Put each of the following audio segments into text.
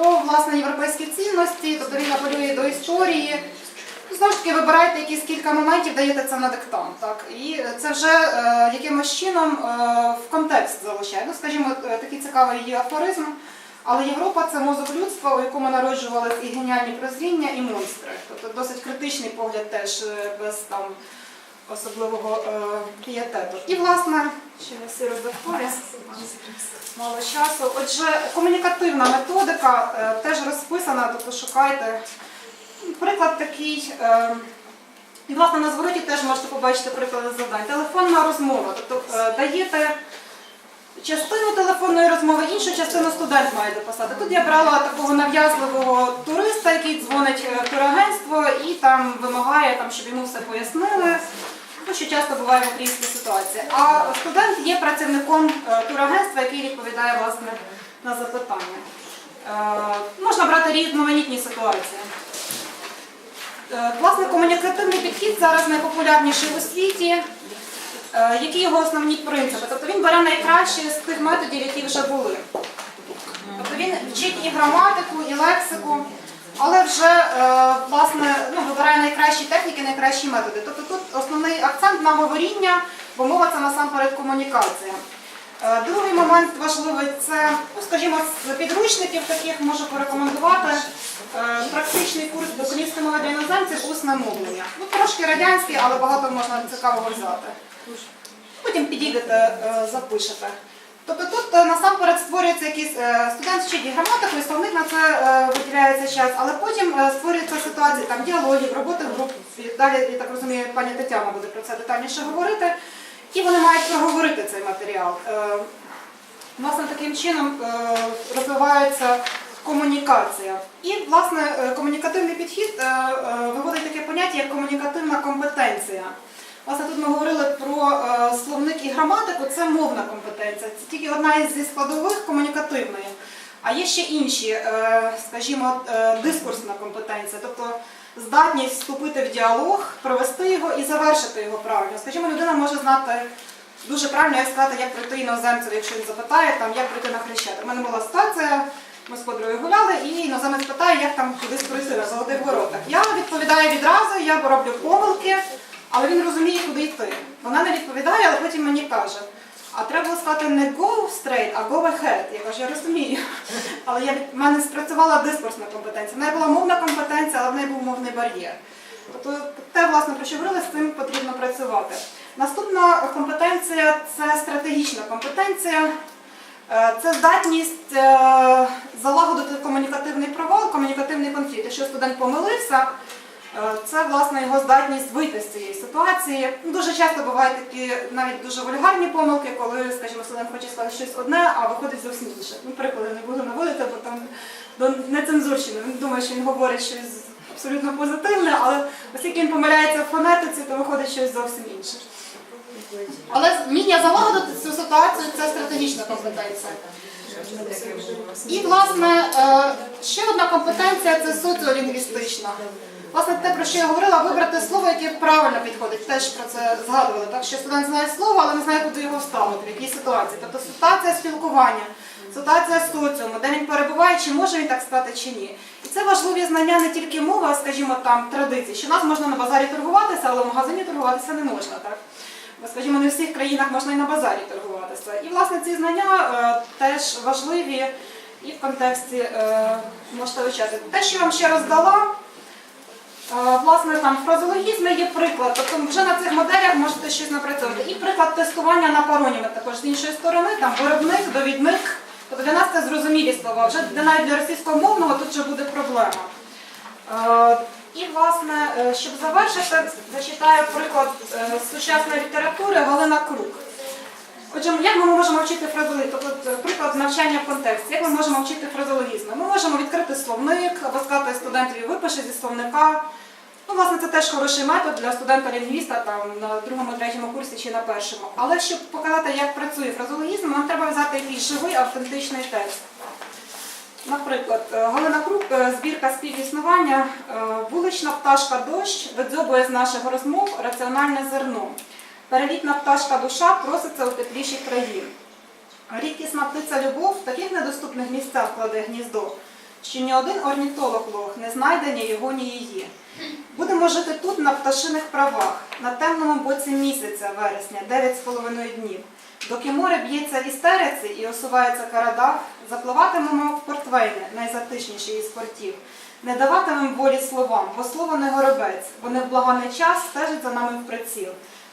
про власне європейські цінності, тобто він апелює до історії. Знову ж таки, вибираєте якісь кілька моментів, даєте це на диктант. Так? І це вже е, якимось чином е, в контекст залучає. Ну, скажімо, е, такий цікавий її афоризм. Але Європа це мозок людства, у якому народжувалися і геніальні прозріння, і монстри. Тобто досить критичний погляд теж е, без там особливого е, пієтету. І, власне, ще не всі мало часу. Отже, комунікативна методика е, теж розписана, тобто шукайте. Приклад такий. Е, і, власне, на звороті теж можете побачити приклади завдань. Телефонна розмова. Тобто даєте частину телефонної розмови, іншу частину студент має дописати. Тут я брала такого нав'язливого туриста, який дзвонить в турагентство і там вимагає, там, щоб йому все пояснили. Що часто буває в українській ситуації. А студент є працівником е, турагентства, який відповідає власне на запитання. Е, Можна брати різноманітні ситуації. Е, Власне, комунікативний підхід зараз найпопулярніший у світі. Які його основні принципи? Тобто він бере найкраще з тих методів, які вже були. Тобто він вчить і граматику, і лексику, але вже е, власне ну, вибирає найкращі техніки, найкращі методи. Тобто тут основний акцент на говоріння, бо мова це насамперед комунікація. Е, Другий момент важливий це, ну, скажімо, з підручників таких можу порекомендувати е, практичний курс української мови для іноземців усне мовлення. Ну, трошки радянський, але багато можна цікавого взяти. Потім підійдете, запишете. Тобто тут е, насамперед створюється якийсь е, студент вчить і граматику, і словник на це е, виділяється час, але потім створюється ситуація там діалогів, роботи в групі. Далі, я так розумію, пані Тетяна буде про це детальніше говорити. І вони мають проговорити цей матеріал. Власне, таким чином розвивається комунікація. І, власне, комунікативний підхід виводить таке поняття, як комунікативна компетенція. Власне, тут ми говорили е, словник і граматику, це мовна компетенція. Це тільки одна із складових комунікативної. А є ще інші, е, скажімо, е, дискурсна компетенція, тобто здатність вступити в діалог, провести його і завершити його правильно. Скажімо, людина може знати дуже правильно, як сказати, як пройти іноземцеві, якщо він запитає, там, як пройти на хрещати. У мене була ситуація, ми з подругою гуляли, і іноземець питає, як там кудись пройти на золотих воротах. Я відповідаю відразу, я роблю помилки, але він розуміє, куди йти. Вона не відповідає, але потім мені каже. А треба було сказати не go straight, а go ahead. Я кажу, я розумію. Але я, в мене спрацювала дискурсна компетенція. В мене була мовна компетенція, але в неї був мовний бар'єр. Тобто те, власне, про що говорили, з цим потрібно працювати. Наступна компетенція це стратегічна компетенція. Е, Це здатність е, залагодити комунікативний провал, комунікативний конфлікт. Якщо студент помилився, це власне його здатність вийти з цієї ситуації. Дуже часто бувають такі навіть дуже вульгарні помилки, коли, скажімо, студент хоче сказати щось одне, а виходить зовсім інше. Ну, приклади не буду наводити, бо там до нецензурщини. Він думає, що він говорить щось абсолютно позитивне, але оскільки він помиляється в фонетиці, то виходить щось зовсім інше. Але вміння залагодити цю ситуацію це стратегічна компетенція. І, власне, е, ще одна компетенція це соціолінгвістична. Власне, те, про що я говорила, вибрати слово, яке правильно підходить. Теж про це згадували. Так що студент знає слово, але не знає, куди його вставити, в якій ситуації. Тобто ситуація спілкування, ситуація соціуму, де він перебуває, чи може він так стати, чи ні. І це важливі знання не тільки мови, а скажімо, там традицій. Що нас можна на базарі торгуватися, але в магазині торгуватися не можна. Так? Бо, скажімо, не в всіх країнах можна і на базарі торгуватися. І, власне, ці знання е, теж важливі і в контексті е, можете вивчати. Те, що я вам ще роздала, власне, там фразологізми є приклад. Тобто вже на цих моделях можете щось напрацьовувати. І приклад тестування на пароніми також з іншої сторони, там виробник, довідник. Тобто для нас це зрозумілі слова. Вже для навіть для російськомовного тут вже буде проблема. Е, І, власне, е, щоб завершити, зачитаю приклад е, сучасної літератури Галина Крук. Отже, як ми можемо вчити фразологізм? Тобто, приклад навчання в контексті. Як ми можемо вчити фразологізми? Ми можемо відкрити словник, або сказати студентові випиши зі словника. Ну, власне, це теж хороший метод для студента-лінгвіста там, на другому, третьому курсі чи на першому. Але щоб показати, як працює фразологізм, нам треба взяти якийсь живий автентичний текст. Наприклад, е, Галина Крук, е, збірка співіснування, е, вулична пташка дощ видзьобує з наших розмов раціональне зерно. Перелітна пташка душа проситься у тепліші краї. Рідкісна птиця любов в таких недоступних місцях кладе гніздо, що ні один орнітолог лох не знайде ні його, ні її. Будемо жити тут на пташиних правах, на темному боці місяця вересня, 9,5 днів. Доки море б'ється із териці і осувається карадах, запливатимемо в портвейни, найзатишніші із портів. Не даватимем волі словам, бо слово не горобець, бо невблаганий час стежить за нами в приціл.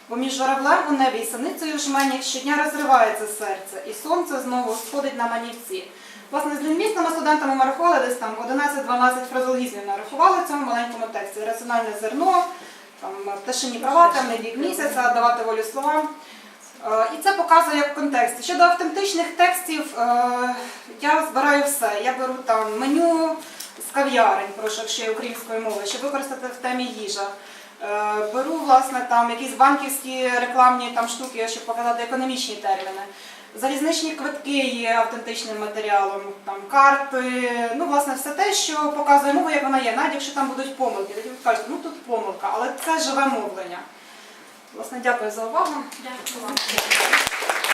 Бо між журавлем у небі і синицею жмені щодня розривається серце, і сонце знову сходить на манівці. Власне, з лінгвістами студентами ми рахували десь там 11-12 фразологізмів нарахували в цьому маленькому тексті. Раціональне зерно, там, пташині права, темний бік місяця, давати волю словам. Е, І це показує як контекст. Щодо автентичних текстів, е, я збираю все. Я беру там меню з кав'ярень, прошу, якщо є українською мовою, щоб використати в темі їжа. Е, Беру власне там якісь банківські рекламні там штуки, щоб показати економічні терміни. Залізничні квитки є автентичним матеріалом, там карти, ну власне все те, що показує мову, як вона є, навіть якщо там будуть помилки. Тоді ви кажете, ну тут помилка, але це живе мовлення. Власне, дякую за увагу. Дякую.